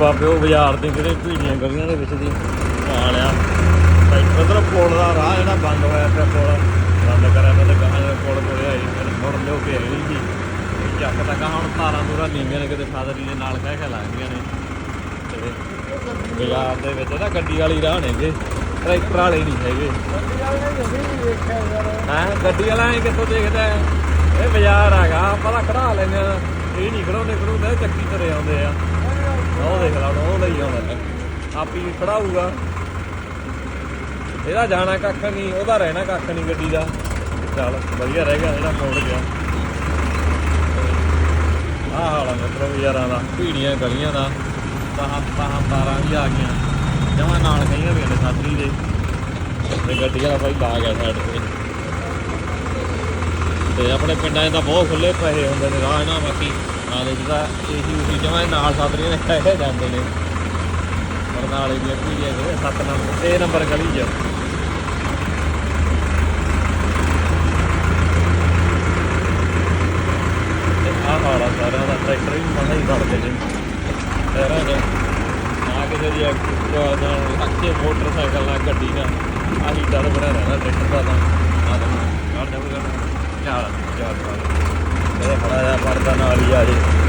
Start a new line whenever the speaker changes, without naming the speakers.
ਬਾਬੇ, ਉਹ ਬਾਜ਼ਾਰ ਦੇ ਕਿਹੜੇ ਭੀੜੀਆਂ ਗਲੀਆਂ ਦੇ ਵਿੱਚ ਦੀ ਆ। ਲਿਆ ਟਰੈਕਟਰ ਪੁਲ ਦਾ ਰਾਹ ਜਿਹੜਾ ਬੰਦ ਹੋਇਆ ਪਿਆ ਪੁਲ, ਬੰਦ ਕਰਿਆ ਮੈਂ ਤੇ ਕਹਾਂ ਜਿਹੜਾ ਪੁਲ ਕੋਲੇ ਆਈ ਫਿਰ ਮੁੜ ਲਿਓ ਕੇ ਆਈ ਜੀ ਚੱਕ ਤਾਂ ਕਹਾਂ ਹੁਣ ਤਾਰਾਂ ਦੂਰਾਂ ਨੀਵੀਆਂ ਨੇ, ਕਿਤੇ ਫਾਦਰ ਦੇ ਨਾਲ ਕਹਿ ਕੇ ਲੱਗਦੀਆਂ ਨੇ। ਤੇ ਬਾਜ਼ਾਰ ਦੇ ਵਿੱਚ ਨਾ ਗੱਡੀ ਵਾਲੀ ਰਾਹ ਨੇਗੇ ਟਰੈਕਟਰ ਵਾਲੇ ਨਹੀਂ ਹੈਗੇ। ਹਾਂ, ਗੱਡੀ ਵਾਲਾ ਐ ਕਿੱਥੋਂ ਦੇਖਦਾ ਇਹ ਬਾਜ਼ਾਰ ਹੈਗਾ, ਆਪਾਂ ਤਾਂ ਖੜਾ ਲੈਨੇ ਆ ਇਹ ਨਹੀਂ ਖੜਾਉਂਦੇ ਖੜਾਉਂਦੇ ਚੱਕੀ ਤਰੇ ਆਉਂਦੇ ਆ। ਉਹ ਦੇਖ ਲਾ ਉਹ ਲਈ ਆਉਂਦਾ ਆਪੀ ਖੜਾਊਗਾ ਇਹਦਾ ਜਾਣਾ ਕੱਖ ਨਹੀਂ, ਉਹਦਾ ਰਹਿਣਾ ਕੱਖ ਨਹੀਂ ਗੱਡੀ ਦਾ। ਚੱਲ, ਵਧੀਆ ਰਹਿ ਗਿਆ ਜਿਹੜਾ ਮੋੜ ਗਿਆ। ਆਹ ਹਾਲ ਮਿੱਤਰੋ ਯਾਰਾਂ ਦਾ, ਭੀੜੀਆਂ ਗਲੀਆਂ ਦਾ। ਤਾਹਾਂ ਤਾਹਾਂ ਤਾਰਾਂ ਵੀ ਆ ਗਈਆਂ। ਜਮਾ ਨਾਲ ਕਈਆਂ ਵੀ ਨੇ ਸਾਥਰੀ ਦੇ। ਤੇ ਗੱਡੀ ਵਾਲਾ ਭਾਈ ਲਾ ਗਿਆ ਸਾਈਡ ਤੇ। ਤੇ ਆਪਣੇ ਪਿੰਡਾਂ 'ਚ ਤਾਂ ਬਹੁਤ ਖੁੱਲੇ ਪਏ ਹੁੰਦੇ ਨੇ, ਰਾਹ ਨਾ ਬਾਕੀ। ਨਾਲੇ ਜਿਹਦਾ ਇਹੀ ਉਸੀ ਜਮਾਂ ਨਾਲ ਸਾਥਰੀਆਂ ਨੇ ਕਹਿ ਜਾਂਦੇ ਨੇ। ਬਰਨਾਲੇ ਦੀਆਂ ਭੀੜੀਆਂ ਜਿਹੜੇ 7 ਨੰਬਰ 6 ਨੰਬਰ ਗਲੀ 'ਚ। ਆਹ ਹਾਲਾ ਸਾਰਿਆਂ ਦਾ, ਟਰੈਕਟਰ ਵੀ ਮਨਾ ਹੀ ਕਰਦੇ ਨੇ। ਟਾਇਰਾਂ ਦਾ। ਨਾ ਕਿਸੇ ਦੀ ਐਕਟਿਵਾ ਨਾਲ ਅੱਗੇ ਮੋਟਰਸਾਈਕਲ ਨਾਲ ਗੱਡੀ ਨਾਲ, ਆਹੀ ਡਰ ਬਣਾ ਰਹਿਣਾ ਟਰੈਕਟਰ ਦਾ ਤਾਂ। ਆ ਤਾਂ ਗਾੜ ਜਾਊਗਾ ਚਾਲ ਚਾਲ ਇਹਦਾ ਖੜਾ ਜਾ ਫੜਦਾ ਨਾਲ ਹੀ ਆ ਜੇ